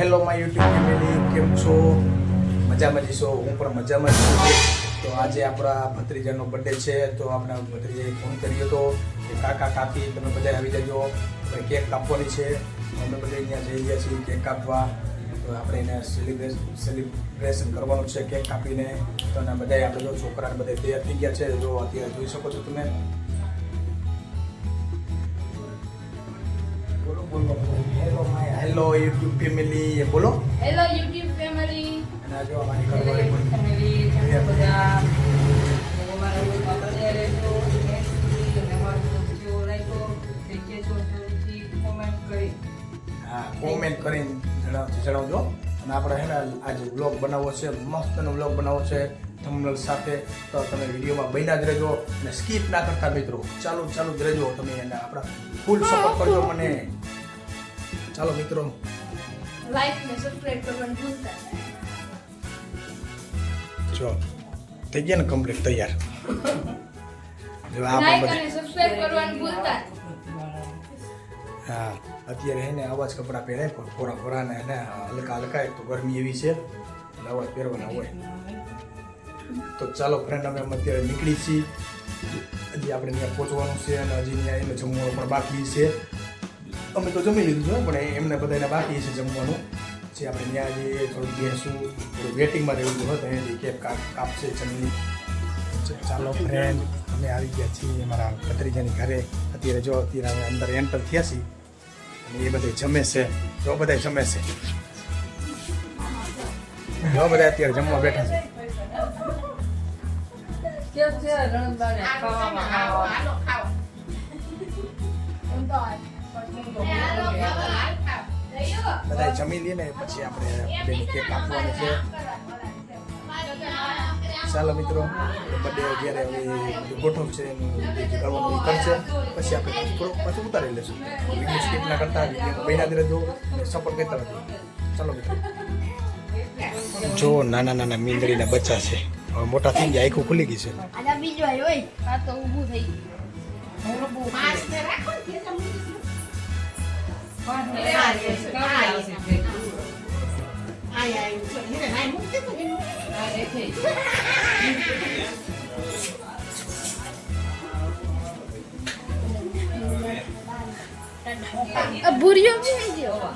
Hello my YouTube family કેમ છો? મજામાં જઈશો હું પણ મજામાં છું. તો આજે આપણા ભત્રીજાનો બર્થડે છે, તો આપણા ભત્રીજાએ ફોન કર્યો હતો કે, કાકા, કાકી, તમે બધા આવી જજો. આપણે કેક કાપવાની છે. અમે બધા અહીંયા જઈ ગયા છીએ કેક કાપવા. તો આપણે એને સેલિબ્રેશન સેલિબ્રેશન કરવાનું છે કેક કાપીને. તો બધા આપણે જો છોકરાને બધા તૈયાર થઈ ગયા છે. જો અત્યારે જોઈ શકો છો તમે. બોલો. Hello my hello YouTube family બોલો. હેલો યુટ્યુબ ફેમિલી અને આજે અમારી ઘરવાળી પણ ફેમિલી તમે બધા. કોમેન્ટ કરીને જણાવ જણાવજો. અને આપણે હે ને આજે વ્લોગ બનાવવો છે મસ્તનો વ્લોગ બનાવવો છે થંબનેલ સાથે તો તમે વિડીયોમાં બન્યા જ રહેજો. અને સ્કીપ ના કરતા મિત્રો. ચાલુ ચાલુ જ રહેજો. તમે એને આપણા ફૂલ સપોર્ટ કરજો મને. ચાલો મિત્રો. લાઈક ને સબસ્ક્રાઇબ કરવાનું ભૂલતા જો થઈ ગયા ને કમ્પ્લીટ તૈયાર. જો આપણે બધા સબસ્ક્રાઇબ કરવાનું ભૂલતા હા અત્યારે એને અવાજ કપડાં પહેરે પણ થોડા થોડા ને એને હલકા હલકા એક તો ગરમી એવી છે અવાજ પહેરવાના હોય. તો ચાલો ફ્રેન્ડ અમે અમે અત્યારે નીકળી છીએ. હજી આપણે ત્યાં પહોંચવાનું છે અને હજી ત્યાં એને જમવાનું પણ બાકી છે. અમે તો જમી લીધું છે પણ એમને બધાને બાકી છે જમવાનું. જે આપણે ત્યાં જઈએ થોડું બેસું થોડું વેટિંગમાં રહેવું હોય તો અહીંયાથી કેક કાપ કાપશે જમી ચાલો ફ્રેન્ડ અમે આવી ગયા છીએ અમારા ભત્રીજાની ઘરે. અત્યારે જો અત્યારે અમે અંદર એન્ટર થયા છીએ અને એ બધા જમે છે. જો બધા જમે છે. જો બધા અત્યારે જમવા બેઠા છે. કેમ છે રણબાને? ખાવામાં ખાવા એમ તો આ. બધા જમી લઈએ ને પછી આપણે બેની કેક કાપવાની છે. ચાલો મિત્રો બર્થડે જ્યારે હવે ગોઠવ છે એનું જે કરવાનું એ કરશે. પછી આપણે પાછું થોડુંક પાછું ઉતારી લઈશું વીડિયો સ્કીપ ના કરતા મહિના ધીરે જો સપોર્ટ કરતા રહેજો. ચાલો મિત્રો. જો નાના નાના મીંદડીના બચ્ચા છે. હવે મોટા થઈ ગયા આખું ખુલી ગઈ છે. બીજો આવ્યો હોય આ તો ઊભું થઈ ગયું. ભૂરિયો બી ગયો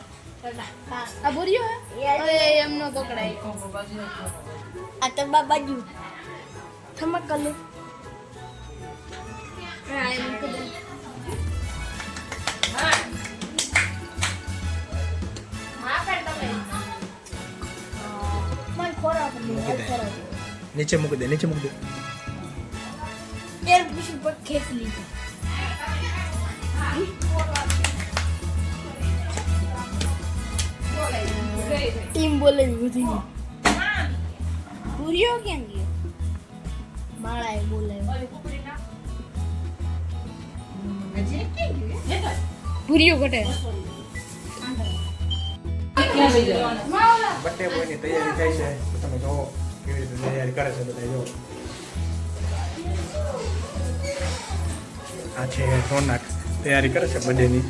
આ ભૂરિયો હે? અરે એમનો પકડાય આ તો બાજુ થમક કલે. હા એમ કલે મને મૂકી દે. નીચે મૂકી દે નીચે મૂકી દે એર પુશર પર ખેંચ લીધું ટીમ બોલે બધી પૂરીઓ કેમ ગયો બાળાએ બોલે પૂરીઓ કટે બર્થડે બોયની તૈયારી થાય છે. તો તમે જો કેવી રીતે તૈયારી કરે છે બધા જો આ છે સોનાક તૈયારી કરે છે બર્થડેની.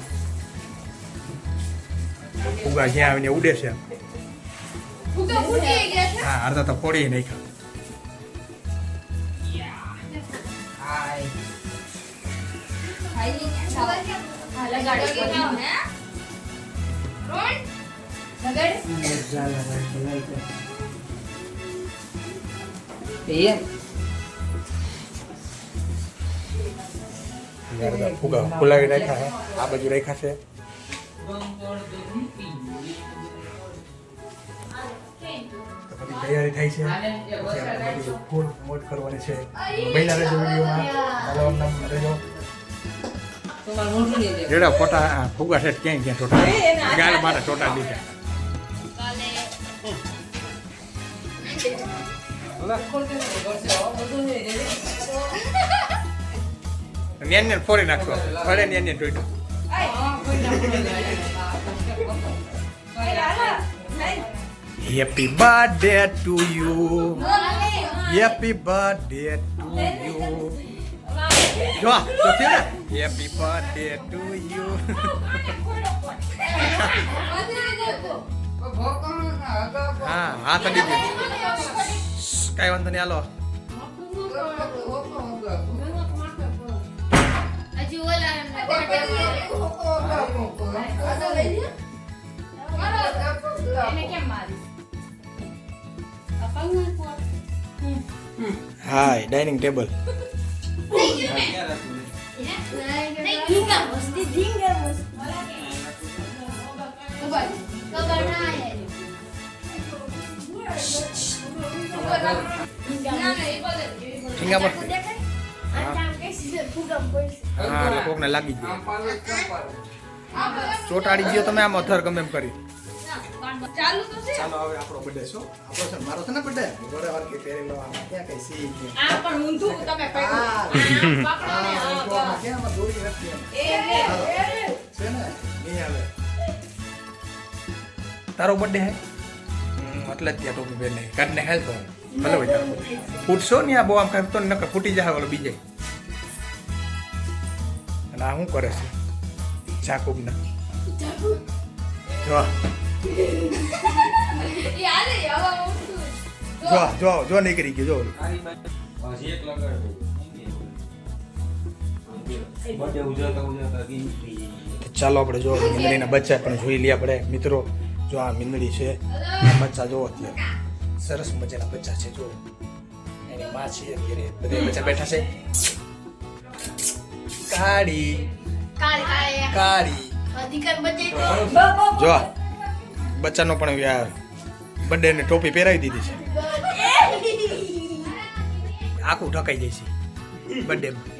ફુગા જ્યાં આવીને ઉડે છે. હા અડધા તો ફોડી નાખ્યા. હા લગાડી. ફુગા ફુલાવી રાખ્યા છે આ બાજુ રાખ્યા છે તૈયારી થાય છે પછી ફૂલ કરવાની છે મહિના રહેજો વિડીયોમાં રહેજો જેડા ફોટા ફુગા સેટ ક્યાંય ક્યાં છોટા ગાલ મારા છોટા દીધા ન્યાન ન્યાન ફોડી નાખશો ફરે ન્યાન ન્યાન ટોટું happy birthday to you happy birthday to you જો તો થયું ને હેપી બર્થડે ટુ યુ હા તો કાંઈ વાંધો નહીં હાલો? હાય ડાઇનિંગ ટેબલ. ખબર ખબર ના હે ના ના એ બોલે ઠીંગા પર હા એટલે કોકને લાગી ગયું ચોટાડી ગયો તમે આમ અધર ગમે એમ કરી. ચાલુ તો છે ચાલો હવે આપણો બર્થડે છો આપણો છે મારો છે ને બર્થડે વાર કે પહેરેલો આમાં ક્યાં કઈ સી આ પણ ઊંધું તમે પકડો. આ પકડો ને, આ આમાં દોરી નથી એમ. એ એ. છે ને? નહીં આવે. તારો બર્થડે હે? એટલે જ ત્યાં ટોપી પહેરી. કાઢને હેલ તો. ભલે હોય, તારો ફૂટશો ને આ બહુ, આમ કાંઈ તો નકર ફૂટી જાય ઓલો બીજે. અને આ શું કરે છે? જાકુબ ને જો જો જો જો નીકળી ગયો, જો. ચાલો આપણે જો બચ્ચા પણ જોઈ લઈએ આપણે, મિત્રો. જો આ મીંદડી છે બચ્ચા જો અત્યારે. સરસ મજાના બચ્ચા છે જો એની માં છે અત્યારે બધા બચ્ચા બેઠા છે. કાળી. કાળ જો બચ્ચાનો પણ યાર બર્થડે ને ટોપી પહેરાવી દીધી છે. આખું ઢકાઈ જાય છે બર્થડે માં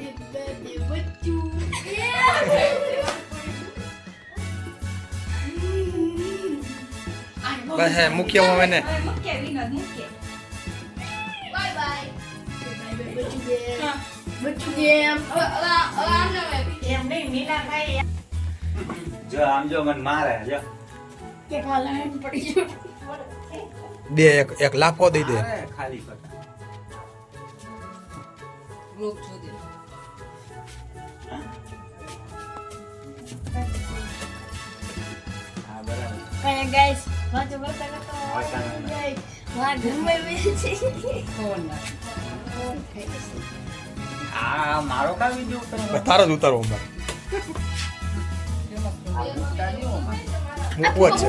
બસ હે મૂકી આવું હવે મૂકીએ, વિનોદ, મૂકીએ. બાય બાય બચ્ચુ ગેમ અલા અલા ના એમ નહીં, મીનાભાઈ, જો આમ જો મને મારે જો. દે એક એક લાફો દઈ દે. ખાલી કર. ગ્રુપ કઈ વાંચા ના. મારા ઘરમાં બેસી. છે ફોન ના. આ મારો કા વિડિયો તારો જ ઉતારો અમારે. એમાં ફોન. આ મૂકતા નહીં હો મારે. મૂકવો જ છે.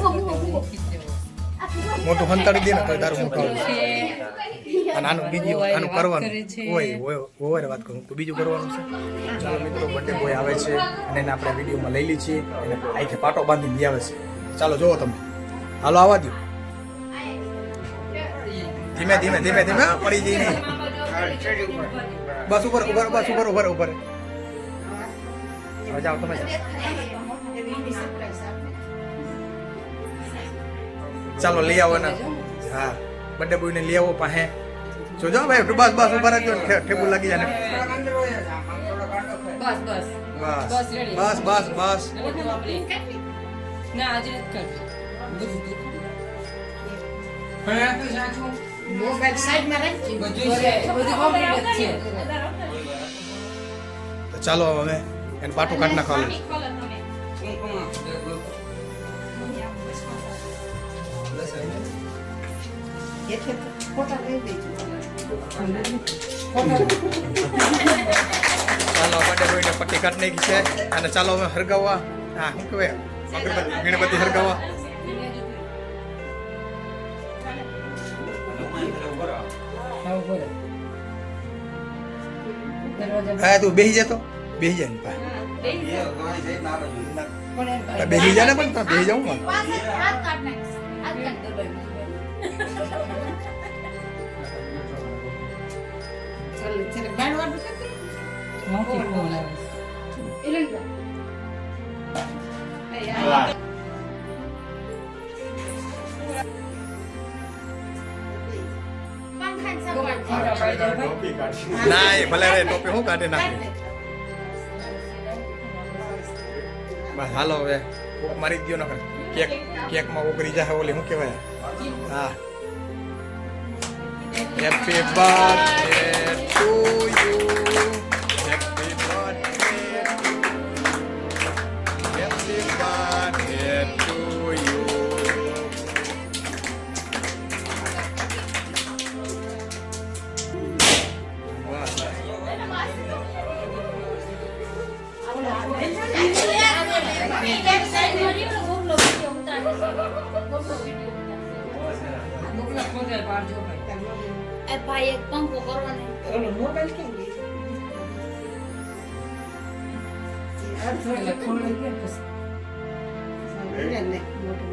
મોટું હંતાડી દે ને તો તારું મૂકવું અને આનું બીજું આનું કરવાનું. હોય હોય ઓવારે વાત કરું. તો બીજું કરવાનું છે? ચાલો મિત્રો બર્થડે બોય આવે છે. અને એને આપણે વિડીયોમાં લઈ લી છીએ. એને આખે પાટો બાંધીને લઈ આવે છે. ચાલો જોવો તમે. હાલો આવવા દો ધીમે ધીમે ધીમે ધીમે હા, પડી જઈ નહીં બસ ઉપર ઉપર બસ ઉપર ઉપર ઉપર હવે જાઓ તમે જાઓ. ચાલો લઈ આવો ને હા બર્થડે બોયને લઈ આવો પાસે જો જો ભાઈ બસ બસ ઊભા રહેજો ને ઠે- ઠેકુ લાગી જાય ને બસ બસ બસ બસ, ready. બસ બસ બસ બધું આપણે ના આજે નથી કરજો ચાલો હવે એને પાટું કાઢ નાખવા ચાલો બર્થડે બોયને પટ્ટી કાઢ નાખી છે. અને ચાલો હવે હરગાવવા. હા, શું કહેવાય? ગણપતિ હરગાવવા. હા તું બેસી જાય તો. બેસી જાય ને. એમ બેસી જાય ને પણ ત્યાં બેસી જાઉં ને પાછળ ના એ ભલે રે ટોપી હું કાઢી નાખી? હાલો હવે મારી દ્યો નકર. કેક કેકમાં ઓગળી જાય ઓલી શું કહેવાય? હા. Happy birthday to you Gopala ખોદે પાડજો ભાઈ એ ભાઈ એક પંખો કરો ને ઓલો મોબાઈલ કેમ ગઈ એટલે ખોલાઈ ગયા પછી ને ને મોટું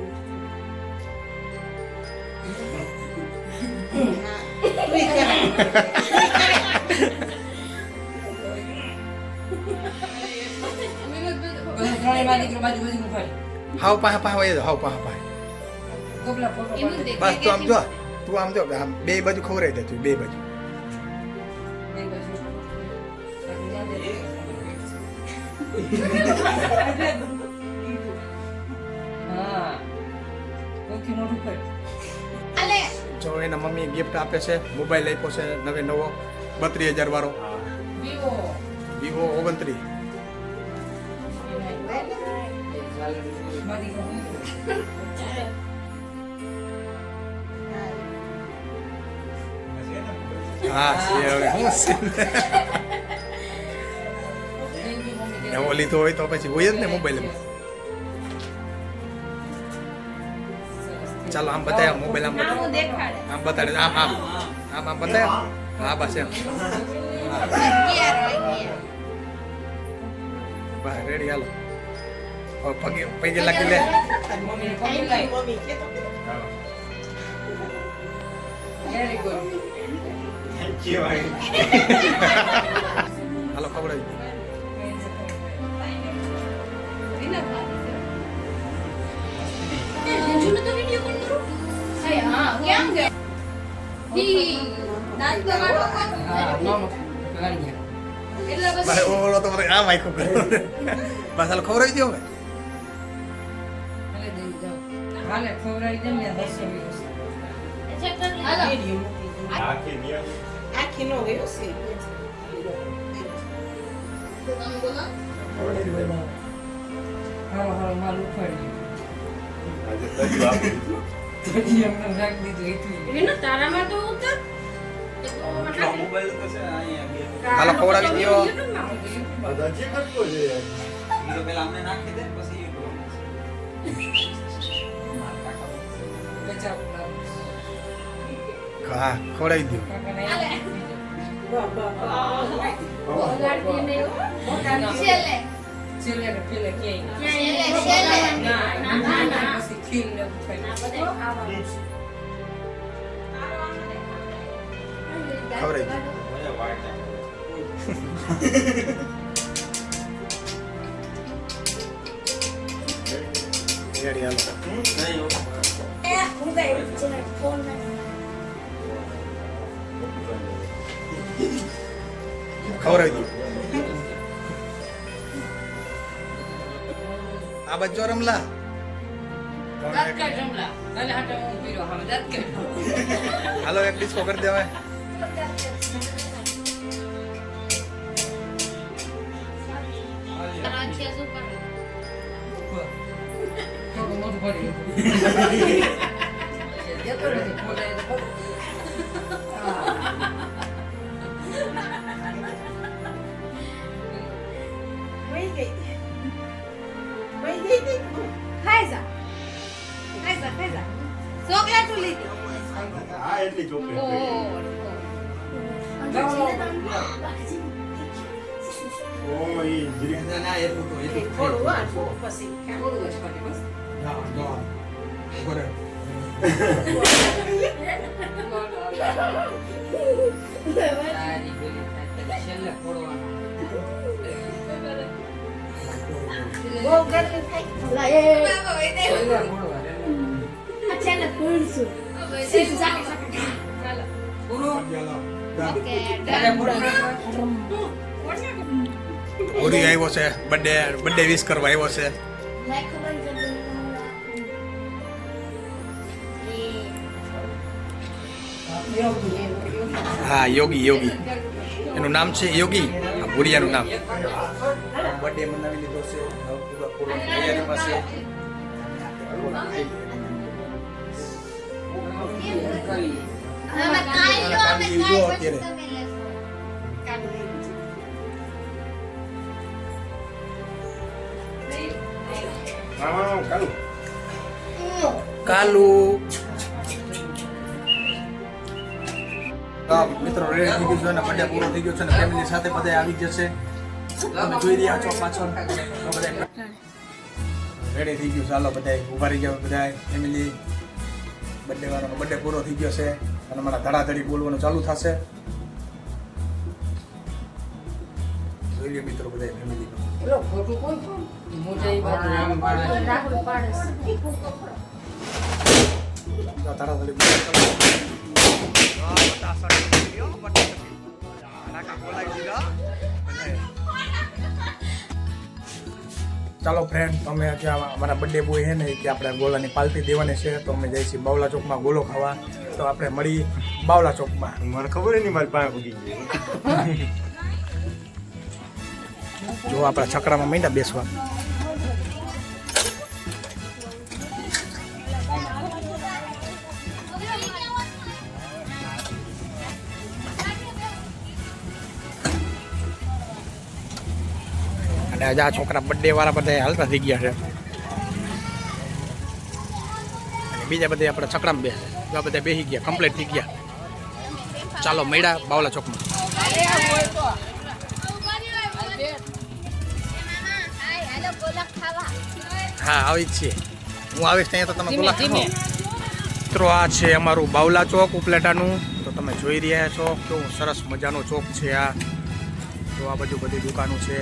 બધા ત્રણેયમાં દીકરો બાજુ બાજુ ઊભા હાવ પાહે પાહે વહી જાઓ, હાવ પાહે પાહે ગોપલા ફોટો એનું પાડે. દેખ. બસ તું આમ જો તું આમ જો આમ બે બાજુ ખવરાઈ દે તું બે બાજુ. જો એના મમ્મી ગિફ્ટ આપે છે મોબાઈલ આપ્યો છે નવે નવો બત્રીસ હજાર વાળો. વિવો ઓગણત્રીસ. ઓગણત્રીસ મારી હા એવો લીધો હોય તો પછી હોય જ ને મોબાઈલમાં ચાલો આમ બતાવ્યા મોબાઈલ આમ દેખાડે. આમ બતાડે આમ આમ. આમ આમ બતાવ્યા હા બસ એમ. બસ રેડી હાલો. પગે પગે લાગી લે. મમ્મીને ખબર હાલો. એટલે બસ હાલો આવી દો ખવડાવી દે દો. આખી નો ગયો છે ખવડાવી તો પેલા અમને નાખી દે પછી હા ખવડાવી દો ખવડાવી હાલે. વાહ, વાહ, વાહ. લાડકી ખવડાવી દઉં આ બચ્ચો રમલા. હાલે, એક ડિસ્કો કરી દેવાય. તારા છે ઓહ, ના એ તો એ થોડું વાર, પછી થોડું જ ખાલી, બસ. પેલી થાય, છેલ્લે બહુ ગરમી થાય. છેલ્લે ખોડવાનું. છેલ્લે. ઓરી આવ્યો છે બર્થડે બર્થડે વિશ કરવા આવ્યો છે. હા, યોગી યોગી. એનું નામ છે યોગી. આ ભુરિયાનું નામ. બર્થડે મનાવી લીધો છે હવે પાસે કાલુ. મિત્રો રેડી થઈ ગયું છે અને બર્થડે પૂરો થઈ ગયો છે અને ફેમિલી સાથે બધા આવી જશે તમે જોઈ રહ્યા છો પાછળ. રેડી થઈ ગયું ચાલો બધા ઊભા રહી જાઓ બધા ફેમિલી બર્થડે વાળો બર્થડે પૂરો થઈ ગયો છે. અને મારા ધડાધડી બોલવાનું ચાલુ થશે. જોઈએ મિત્રો બધા ફેમિલી ધડાધડી બોલાવી દીધા. ચાલો ફ્રેન્ડ તમે ત્યાં અમારા બર્થડે બોય છે ને કે આપણે ગોલાની પાર્ટી દેવાની છે તો અમે જઈશું બાવલા ચોકમાં ગોલો ખાવા. તો આપણે મળી બાવલા ચોકમાં. મને ખબર નહીં મારી પાસે ઉગી ગઈ. જો આપણા છકડામાં મીંડા બેસવા. અને આજે આ છોકરા બર્થડે વાળા બધા હાલતા થઈ ગયા છે. અને બીજા બધા આપણે છકડામાં બે છે. આ બધા બેસી ગયા કમ્પ્લીટ થઈ ગયા. ચાલો મળ્યા બાવલા ચોકમાં. હા આવી જ છે હું આવીશ ત્યાં તો તમે બોલા. મિત્રો આ છે અમારું બાવલા ચોક ઉપલેટાનું. તો તમે જોઈ રહ્યા છો કેવું સરસ મજાનો ચોક છે આ. તો આ બધું બધી દુકાનો છે.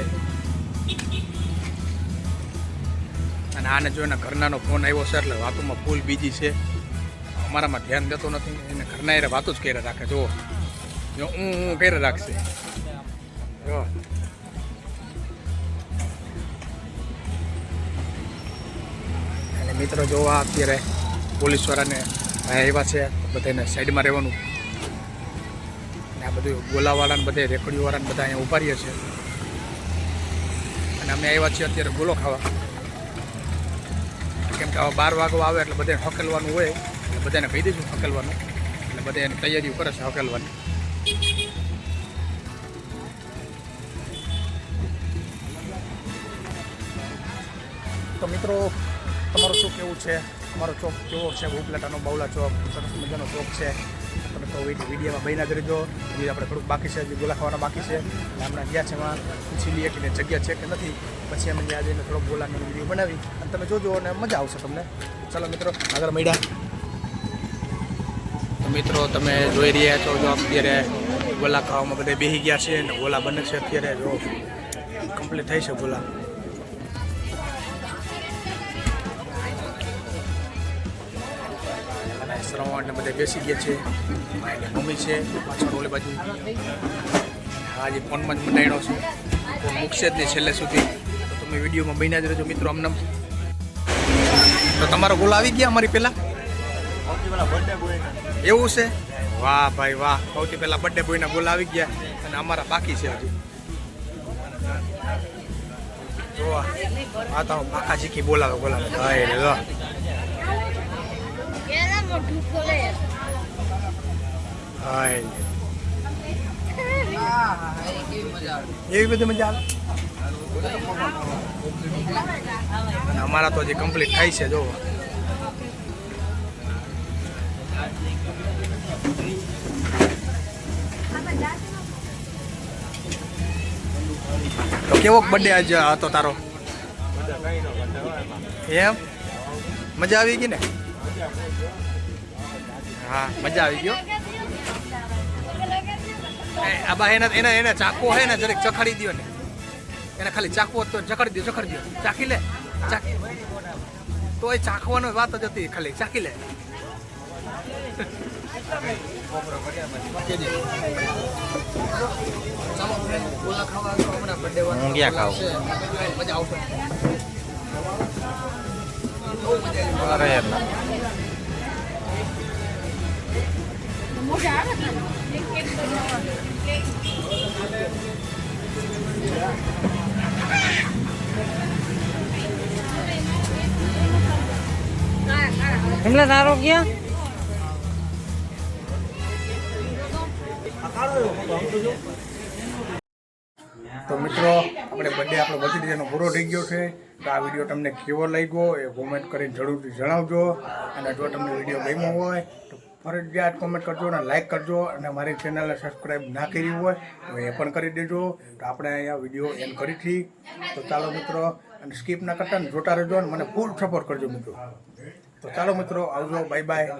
અને આને જોઈને ઘરનાનો ફોન આવ્યો છે એટલે વાતોમાં ફૂલ બીજી છે. અમારામાં ધ્યાન દેતો નથી. એને ઘરના એ વાતો જ કર્યા રાખે. જો જો હું હું કર્યા રાખશે. જો. અને મિત્રો જોવા અત્યારે પોલીસ વાળાને આવ્યા છે બધાને સાઈડમાં રહેવાનું. અને આ બધું ગોલાવાળાને, બધે રેકડીવાળાને બધા અહીંયા ઊભા રહીએ છે. અને અમે આવ્યા છીએ અત્યારે ગોલો ખાવા. કેમ કે હવે બાર વાગવા આવે એટલે બધાને હકેલવાનું હોય. એટલે બધાને કહી દઈશું હકેલવાનું. એટલે બધા એની તૈયારીઓ કરે છે હકેલવાની. તો મિત્રો, તમારું શું કેવું છે? અમારો ચોક કેવો છે? ઉપલેટાનો, બાવલા ચોક, સરસ મજાનો ચોક છે. તો વિડી- વિડીયોમાં બહીના કરી દો હજી આપણે થોડુંક બાકી છે, હજી ગોલા બાકી છે. અને હમણાં ગયા છે એમાં પૂછી લઈએ કે જગ્યા છે કે નથી. પછી અમે ત્યાં જઈને થોડોક ગોલાનો વીડિયો બનાવી. અને તમે જોજો અને મજા આવશે તમને. ચાલો મિત્રો, આગળ મળ્યા. મિત્રો, તમે જોઈ રહ્યા છો જો અત્યારે ગોલા ખાવામાં બધા બેસી ગયા છે અને ગોલા બને છે અત્યારે. જો કમ્પ્લીટ થઈ છે ગોલા. શ્રવણ ને બધા બેસી ગયા છે. એની મમ્મી છે, પાછળ ઓલી બાજુ. આજે ફોનમાં જ મંડાયણો છું. તો મૂકશે જ નહીં છેલ્લે સુધી. તમે વિડીયોમાં બન્યા જ રહેજો મિત્રો અમને તો તમારો ગોલ આવી ગયા અમારી પહેલાં? એવું છે? વાહ ભાઈ વાહ. સૌથી પહેલા બર્થડે બોયના ગોલ આવી ગયા. અને અમારા બાકી છે હજી. આ તો આખા શીખી બોલાવે બોલાવે. ભાઈ હાય. એવી બધી મજા આવે? અમારા તો હજી કમ્પ્લીટ થાય છે જો તો કેવો બર્થડે આજે હતો તારો? એમ? મજા આવી ગઈ ને? હા મજા આવી ગયો. એ, આ બા એના એના એને ચાકુ હે ને જરીક ચખાડી દ્યો ને. એને ખાલી ચાકુ તો ચખાડી દો ચખાડી દો ચાખી લે. ચાકી તો એ ચાખવાનો વાત જ હતી ખાલી. ચાખી લે. હું ક્યાં? મજા આવશે અરે યાર એમલે તારો ક્યાં? તો મિત્રો આપણે બર્થડે આપણો ભત્રીજાનો પૂરો થઈ ગયો છે. તો આ વીડિયો તમને કેવો લાગ્યો એ કોમેન્ટ કરીને જરૂરથી જણાવજો. અને જો તમને વીડિયો ગમ્યો હોય તો ફરજિયાત કોમેન્ટ કરજો અને લાઈક કરજો અને મારી ચેનલને સબસ્ક્રાઈબ ના કરી હોય તો એ પણ કરી દેજો. તો આપણે અહીંયા વીડિયો એન્ડ કરીથી તો ચાલો મિત્રો, અને સ્કીપ ના કરતા જોતા રહેજો અને મને ફૂલ સપોર્ટ કરજો મિત્રો. તો ચાલો મિત્રો, આવજો. Bye bye